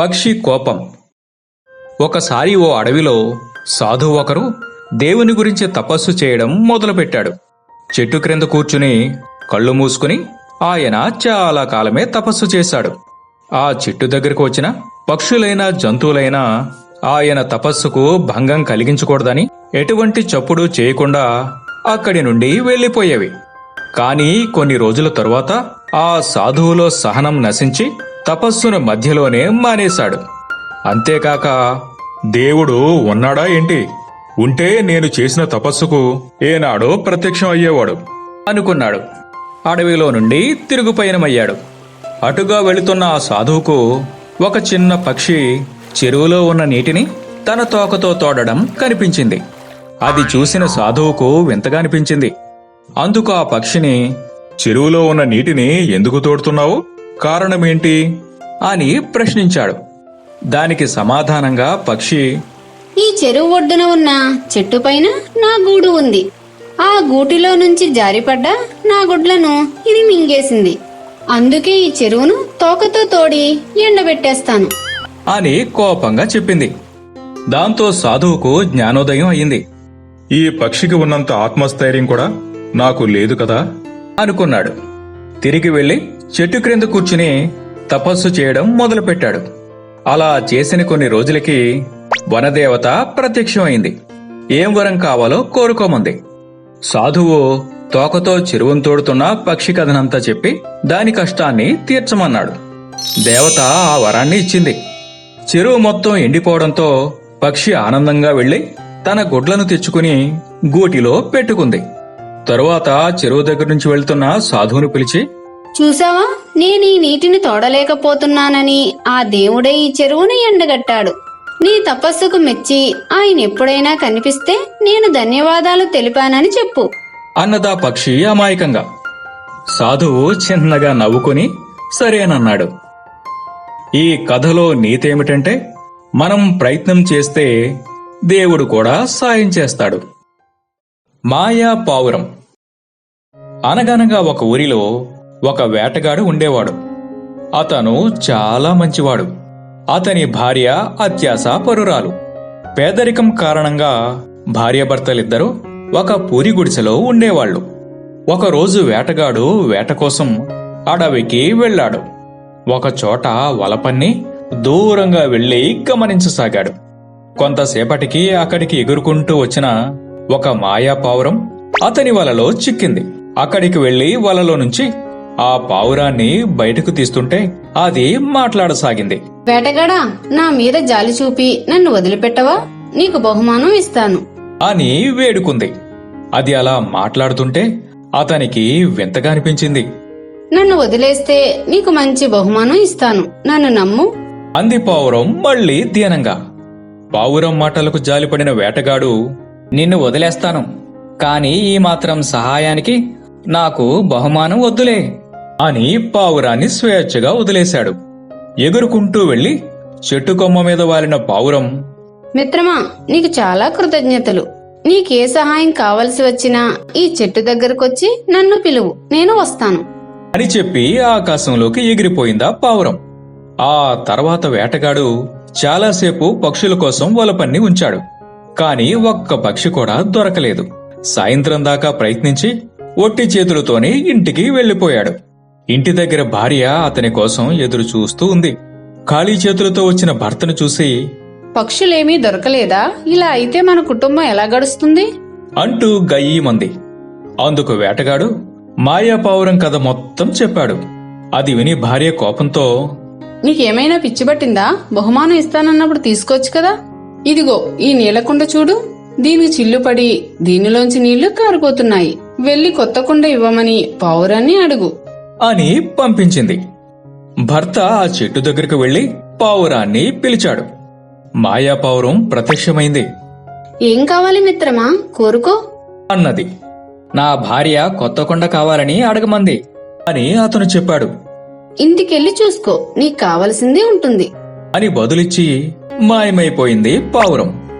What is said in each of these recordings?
పక్షి కోపం. ఒకసారి ఓ అడవిలో సాధువు ఒకరు దేవుని గురించి తపస్సు చేయడం మొదలుపెట్టాడు. చెట్టు క్రింద కూర్చుని కళ్ళు మూసుకుని ఆయన చాలా కాలమే తపస్సు చేశాడు. ఆ చెట్టు దగ్గరకు వచ్చిన పక్షులైనా జంతువులైనా ఆయన తపస్సుకు భంగం కలిగించకూడదని ఎటువంటి చప్పుడు చేయకుండా అక్కడి నుండి వెళ్ళిపోయేవి. కానీ కొన్ని రోజుల తరువాత ఆ సాధువులో సహనం నశించి తపస్సును మధ్యలోనే మానేశాడు. అంతేకాక దేవుడు ఉన్నాడా ఏంటి? ఉంటే నేను చేసిన తపస్సుకు ఏనాడో ప్రత్యక్షం అయ్యేవాడు అనుకున్నాడు. అడవిలో నుండి తిరుగు పయనమయ్యాడు. అటుగా వెళుతున్న ఆ సాధువుకు ఒక చిన్న పక్షి చెరువులో ఉన్న నీటిని తన తోకతో తోడడం కనిపించింది. అది చూసిన సాధువుకు వింతగా అనిపించింది. అందుకు ఆ పక్షిని చెరువులో ఉన్న నీటిని ఎందుకు తోడుతున్నావు? కారణమేంటి అని ప్రశ్నించాడు. దానికి సమాధానంగా పక్షి ఈ చెరువు ఒడ్డున ఉన్న చెట్టు పైన నా గూడు ఉంది. ఆ గూటిలో నుంచి జారిపడ్డ నా గుడ్లను ఇది మింగేసింది. అందుకే ఈ చెరువును తోకతో తోడి ఎండబెట్టేస్తాను. అని కోపంగా చెప్పింది. దాంతో సాధువుకు జ్ఞానోదయం అయింది. ఈ పక్షికి ఉన్నంత ఆత్మస్థైర్యం కూడా నాకు లేదు కదా? అనుకున్నాడు. తిరిగి వెళ్ళి చెట్టు క్రింద కూర్చుని తపస్సు చేయడం మొదలుపెట్టాడు. అలా చేసిన కొన్ని రోజులకి వనదేవత ప్రత్యక్షమైంది. ఏం వరం కావాలో కోరుకోమంది. సాధువు తోకతో చెరువును తోడుతున్న పక్షి కథనంతా చెప్పి దాని కష్టాన్ని తీర్చమన్నాడు. దేవత ఆ వరాన్ని ఇచ్చింది. చెరువు మొత్తం ఎండిపోవడంతో పక్షి ఆనందంగా వెళ్ళి తన గుడ్లను తెచ్చుకుని గూటిలో పెట్టుకుంది. తరువాత చెరువు దగ్గర నుంచి వెళ్తున్న సాధువును పిలిచి చూసావా నేను ఈ నీటిని తోడలేకపోతున్నానని ఆ దేవుడే ఈ చెరువును ఎండగట్టాడు. నీ తపస్సుకు మెచ్చి ఆయన ఎప్పుడైనా కనిపిస్తే నేను ధన్యవాదాలు తెలిపానని చెప్పు. అన్నదా పక్షి అమాయకంగా. సాధువు చిన్నగా నవ్వుకుని సరేనన్నాడు. ఈ కథలో నీతేమిటంటే మనం ప్రయత్నం చేస్తే దేవుడు కూడా సాయం చేస్తాడు. మాయా పావురం. అనగనగా ఒక ఊరిలో ఒక వేటగాడు ఉండేవాడు. అతను చాలా మంచివాడు. అతని భార్య అత్యాస పరురాలు. పేదరికం కారణంగా భార్యాభర్తలిద్దరూ ఒక పూరి గుడిసెలో ఉండేవాళ్ళు ఒకరోజు వేటగాడు వేట కోసం అడవికి వెళ్ళాడు. ఒకచోట వలపన్ని దూరంగా వెళ్ళి గమనించసాగాడు. కొంతసేపటికి అక్కడికి ఎగురుకుంటూ వచ్చిన ఒక మాయా పావురం అతని వలలో చిక్కింది. అక్కడికి వెళ్ళి వలలో నుంచి ఆ పావురాన్ని బయటకు తీస్తుంటే అది మాట్లాడసాగింది. వేటగాడా నా మీద జాలి చూపి నన్ను వదిలిపెట్టవా? నీకు బహుమానం ఇస్తాను. అని వేడుకుంది. అది అలా మాట్లాడుతుంటే అతనికి వింతగా అనిపించింది. నన్ను వదిలేస్తే నీకు మంచి బహుమానం ఇస్తాను. నన్ను నమ్ము. అంది పావురం మళ్ళీ దీనంగా. పావురం మాటలకు జాలిపడిన వేటగాడు నిన్ను వదిలేస్తాను. కాని ఈ మాత్రం సహాయానికి నాకు బహుమానం వద్దులే. అని పావురాన్ని స్వేచ్ఛగా వదిలేశాడు. ఎగురుకుంటూ వెళ్ళి చెట్టు కొమ్మ మీద వాలిన పావురం మిత్రమా నీకు చాలా కృతజ్ఞతలు. నీకే సహాయం కావలసి వచ్చినా ఈ చెట్టు దగ్గరకొచ్చి నన్ను పిలువు నేను వస్తాను. అని చెప్పి ఆకాశంలోకి ఎగిరిపోయిందా పావురం. ఆ తర్వాత వేటగాడు చాలాసేపు పక్షుల కోసం వలపన్ని ఉంచాడు. కాని ఒక్క పక్షి కూడా దొరకలేదు. సాయంత్రం దాకా ప్రయత్నించి ఒట్టి చేతులతోనే ఇంటికి వెళ్ళిపోయాడు ఇంటి దగ్గర భార్య అతని కోసం ఎదురు చూస్తూ ఉంది. ఖాళీ చేతులతో వచ్చిన భర్తను చూసి పక్షులేమీ దొరకలేదా? ఇలా అయితే మన కుటుంబం ఎలా గడుస్తుంది? అంటూ గయ్యమంది. అందుకు వేటగాడు మాయా పావురం కథ మొత్తం చెప్పాడు. అది విని భార్య కోపంతో నీకేమైనా పిచ్చి పట్టిందా? బహుమానం ఇస్తానన్నప్పుడు తీసుకోవచ్చు కదా. ఇదిగో ఈ నీలకుండ చూడు. దీనికి చిల్లుపడి దీనిలోంచి నీళ్ళు కారిపోతున్నాయి. వెళ్ళి కొత్త కుండ ఇవ్వమని పావురాన్ని అడుగు. అని పంపించింది. భర్త ఆ చెట్టు దగ్గరకు వెళ్ళి పావురాన్ని పిలిచాడు. మాయా పావురం ప్రత్యక్షమైంది. ఏం కావాలి మిత్రమా? కోరుకో. అన్నది. నా భార్య కొత్త కొండ కావాలని అడగమంది అని అతను చెప్పాడు. ఇంటికెళ్ళి చూసుకో నీకు కావలసిందే ఉంటుంది. అని బదులిచ్చి మాయమైపోయింది పావురం.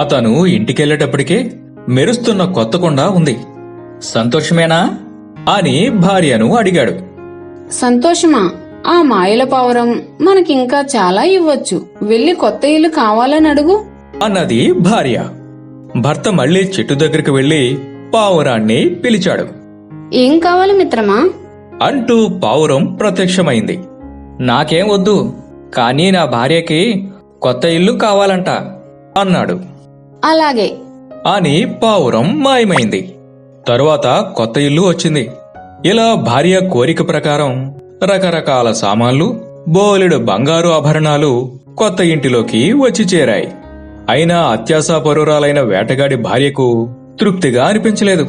అతను ఇంటికెళ్ళేటప్పటికే మెరుస్తున్న కొత్త కొండ ఉంది. సంతోషమేనా? అని భార్యను అడిగాడు. సంతోషమా? ఆ మాయల పావురం మనకింకా చాలా ఇవ్వచ్చు. వెళ్ళి కొత్త ఇల్లు కావాలని అడుగు. అన్నది భార్య. భర్త మళ్ళీ చెట్టు దగ్గరికి వెళ్ళి పావురాన్ని పిలిచాడు. ఏం కావాలి మిత్రమా? అంటూ పావురం ప్రత్యక్షమైంది. నాకేం వద్దు కానీ నా భార్యకి కొత్త ఇల్లు కావాలంట అన్నాడు. అలాగే. అని పావురం మాయమైంది. తరువాత కొత్త ఇల్లు వచ్చింది. ఇలా భార్య కోరిక ప్రకారం రకరకాల సామాన్లు బోలెడు బంగారు ఆభరణాలు కొత్త ఇంటిలోకి వచ్చి చేరాయి. అయినా అత్యాశాపరురాలైన వేటగాడి భార్యకు తృప్తిగా అనిపించలేదు.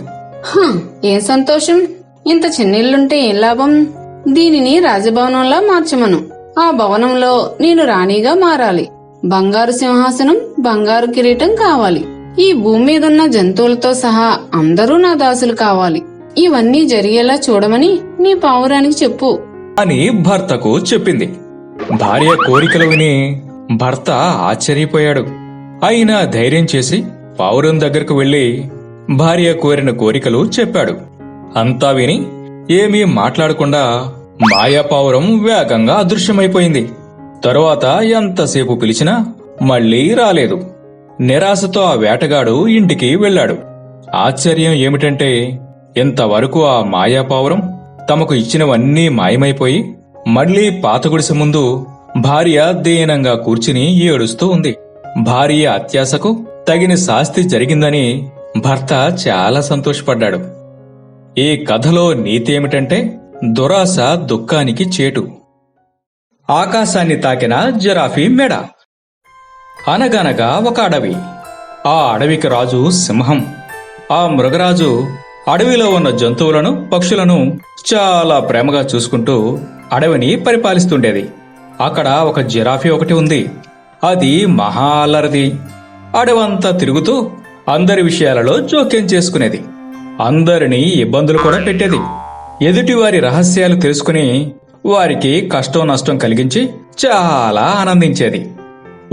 ఏ సంతోషం. ఇంత చిన్న ఇల్లుంటే ఏం లాభం? దీనిని రాజభవనంలా మార్చమను. ఆ భవనంలో నేను రాణిగా మారాలి. బంగారు సింహాసనం బంగారు కిరీటం కావాలి. ఈ భూమి మీదున్న జంతువులతో సహా అందరూ నా దాసులు కావాలి. ఇవన్నీ జరిగేలా చూడమని నీ పావురానికి చెప్పు. అని భర్తకు చెప్పింది. భార్య కోరికలు విని భర్త ఆశ్చర్యపోయాడు. అయినా ధైర్యం చేసి పావురం దగ్గరకు వెళ్ళి భార్య కోరిన కోరికలు చెప్పాడు. అంతా విని ఏమీ మాట్లాడకుండా మాయా పావురం వేగంగా అదృశ్యమైపోయింది. తరువాత ఎంతసేపు పిలిచినా మళ్ళీ రాలేదు. నిరాశతో ఆ వేటగాడు ఇంటికి వెళ్ళాడు. ఆశ్చర్యం ఏమిటంటే ఇంతవరకు ఆ మాయాపావురం తమకు ఇచ్చినవన్నీ మాయమైపోయి మళ్ళీ పాత గుడిసె ముందు భార్య దీనంగా కూర్చుని ఏడుస్తూ ఉంది. భార్య అత్యాశకు తగిన శాస్తి జరిగిందని భర్త చాలా సంతోషపడ్డాడు. ఈ కథలో నీతి ఏమిటంటే దురాశ దుఃఖానికి చేటు. ఆకాశాన్ని తాకిన జిరాఫీ మెడ. అనగనగా ఒక అడవి. ఆ అడవికి రాజు సింహం. ఆ మృగరాజు అడవిలో ఉన్న జంతువులను పక్షులను చాలా ప్రేమగా చూసుకుంటూ అడవిని పరిపాలిస్తుండేది. అక్కడ ఒక జిరాఫీ ఒకటి ఉంది. అది మహా అల్లరిది అడవంతా తిరుగుతూ అందరి విషయాలలో జోక్యం చేసుకునేది. అందరినీ ఇబ్బందులు కూడా పెట్టేది. ఎదుటివారి రహస్యాలు తెలుసుకుని వారికి కష్టం నష్టం కలిగించి చాలా ఆనందించేది.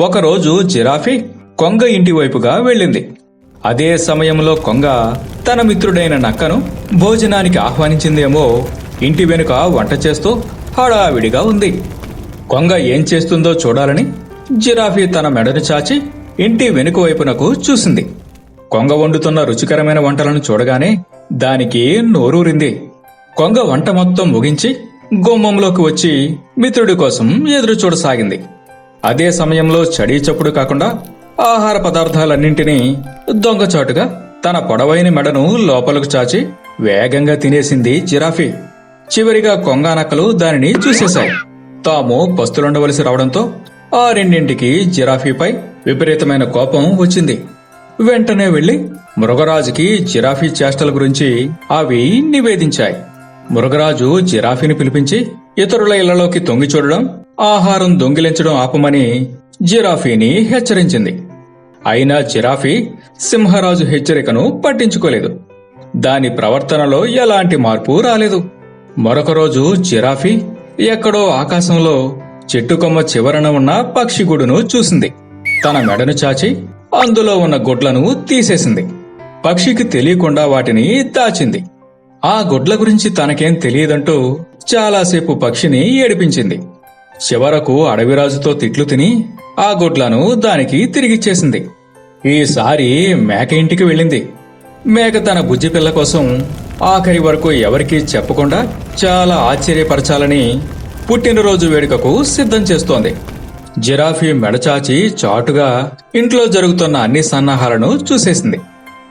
ఒకరోజు జిరాఫీ కొంగ ఇంటి వైపుగా వెళ్ళింది. అదే సమయంలో కొంగ తన మిత్రుడైన నక్కను భోజనానికి ఆహ్వానించిందేమో ఇంటి వెనుక వంట చేస్తూ హడావిడిగా ఉంది. కొంగ ఏం చేస్తుందో చూడాలని జిరాఫీ తన మెడను చాచి ఇంటి వెనుక వైపునకు చూసింది. కొంగ వండుతున్న రుచికరమైన వంటలను చూడగానే దానికి నోరూరింది. కొంగ వంట మొత్తం ముగించి గుమ్మంలోకి వచ్చి మిత్రుడి కోసం ఎదురు చూడసాగింది అదే సమయంలో చడీ చప్పుడు కాకుండా ఆహార పదార్థాలన్నింటినీ దొంగచాటుగా తన పొడవైన మెడను లోపలకు చాచి వేగంగా తినేసింది జిరాఫీ. చివరిగా కొంగానక్కలు దానిని చూసేశాయి. తాము పస్తులుండవలసి రావడంతో ఆ రెండింటికి జిరాఫీపై విపరీతమైన కోపం వచ్చింది. వెంటనే వెళ్ళి మృగరాజుకి జిరాఫీ చేష్టల గురించి అవి నివేదించాయి. మృగరాజు జిరాఫీని పిలిపించి ఇతరుల ఇళ్ళలోకి తొంగి చూడడం ఆహారం దొంగిలించడం ఆపమని జిరాఫీని హెచ్చరించింది. అయినా జిరాఫీ సింహరాజు హెచ్చరికను పట్టించుకోలేదు. దాని ప్రవర్తనలో ఎలాంటి మార్పు రాలేదు. మరొక రోజు జిరాఫీ ఎక్కడో ఆకాశంలో చెట్టుకొమ్మ చివరన ఉన్న పక్షిగూడును చూసింది. తన మెడను చాచి అందులో ఉన్న గుడ్లను తీసేసింది. పక్షికి తెలియకుండా వాటిని దాచింది. ఆ గుడ్ల గురించి తనకేం తెలియదంటూ చాలాసేపు పక్షిని ఏడిపించింది. చివరకు అడవిరాజుతో తిట్లు తిని ఆ గుడ్లను దానికి తిరిగిచ్చేసింది. ఈసారి మేక ఇంటికి వెళ్ళింది. మేక తన బుజ్జి పిల్ల కోసం ఆఖరి వరకు ఎవరికీ చెప్పకుండా చాలా ఆశ్చర్యపరచాలని పుట్టినరోజు వేడుకకు సిద్ధం చేస్తోంది. జిరాఫీ మెడచాచి చాటుగా ఇంట్లో జరుగుతున్న అన్ని సన్నాహాలను చూసేసింది.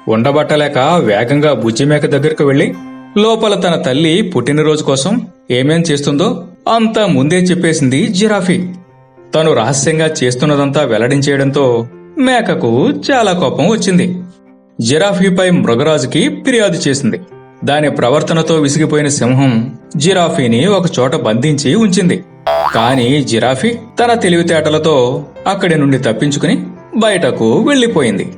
ఉండబట్టలేక వేగంగా బుజ్జి మేక దగ్గరకు వెళ్ళి లోపల తన తల్లి పుట్టినరోజు కోసం ఏమేం చేస్తుందో అంతా ముందే చెప్పేసింది జిరాఫీ. తను రహస్యంగా చేస్తున్నదంతా వెల్లడించేయడంతో మేకకు చాలా కోపం వచ్చింది. జిరాఫీపై మృగరాజుకి ఫిర్యాదు చేసింది. దాని ప్రవర్తనతో విసిగిపోయిన సింహం జిరాఫీని ఒకచోట బంధించి ఉంచింది. కాని జిరాఫీ తన తెలివితేటలతో అక్కడి నుండి తప్పించుకుని బయటకు వెళ్ళిపోయింది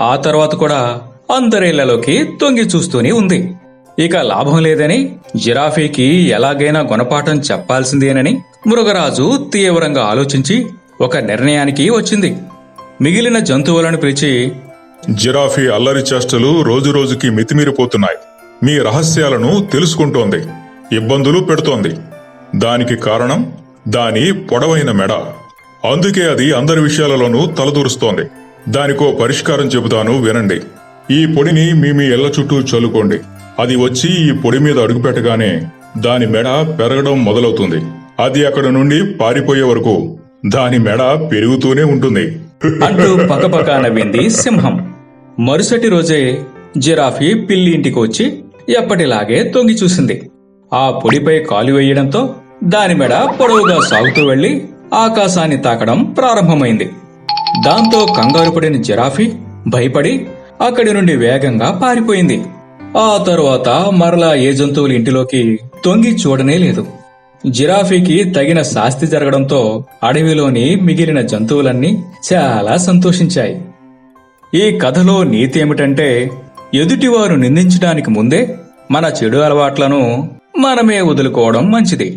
ఆ తర్వాత కూడా అందరిళ్ళలోకి తొంగి చూస్తూనే ఉంది. ఇక లాభం లేదని జిరాఫీకి ఎలాగైనా గుణపాఠం చెప్పాల్సిందేనని మృగరాజు తీవ్రంగా ఆలోచించి ఒక నిర్ణయానికి వచ్చింది. మిగిలిన జంతువులను పిలిచి జిరాఫీ అల్లరి చేష్టలు రోజురోజుకి మితిమీరిపోతున్నాయి. మీ రహస్యాలను తెలుసుకుంటోంది. ఇబ్బందులు పెడుతోంది. దానికి కారణం దాని పొడవైన మెడ. అందుకే అది అందరి విషయాలలోనూ తలదూరుస్తోంది. దానికో పరిష్కారం చెబుతాను వినండి. ఈ పొడిని మీ మీ ఇళ్ళ చుట్టూ చల్లుకోండి. అది వచ్చి ఈ పొడి మీద అడుగుపెట్టగానే దాని మెడ పెరగడం మొదలవుతుంది. అది అక్కడ నుండి పారిపోయే వరకు దాని మెడ పెరుగుతూనే ఉంటుంది. అంటూ పకపక నవ్వింది సింహం. మరుసటి రోజే జిరాఫీ పిల్లి ఇంటికి వచ్చి ఎప్పటిలాగే తొంగి చూసింది. ఆ పొడిపై కాలు వేయడంతో దాని మెడ పొడవుగా సాగుతూ వెళ్ళి ఆకాశాన్ని తాకడం ప్రారంభమైంది. దాంతో కంగారు పడిన జిరాఫీ భయపడి అక్కడి నుండి వేగంగా పారిపోయింది. ఆ తరువాత మరలా ఏ జంతువుల ఇంటిలోకి తొంగి చూడనే లేదు. జిరాఫీకి తగిన శాస్తి జరగడంతో అడవిలోని మిగిలిన జంతువులన్నీ చాలా సంతోషించాయి. ఈ కథలో నీతి ఏమిటంటే ఎదుటివారు నిందించడానికి ముందే మన చెడు అలవాట్లను మనమే వదులుకోవడం మంచిది.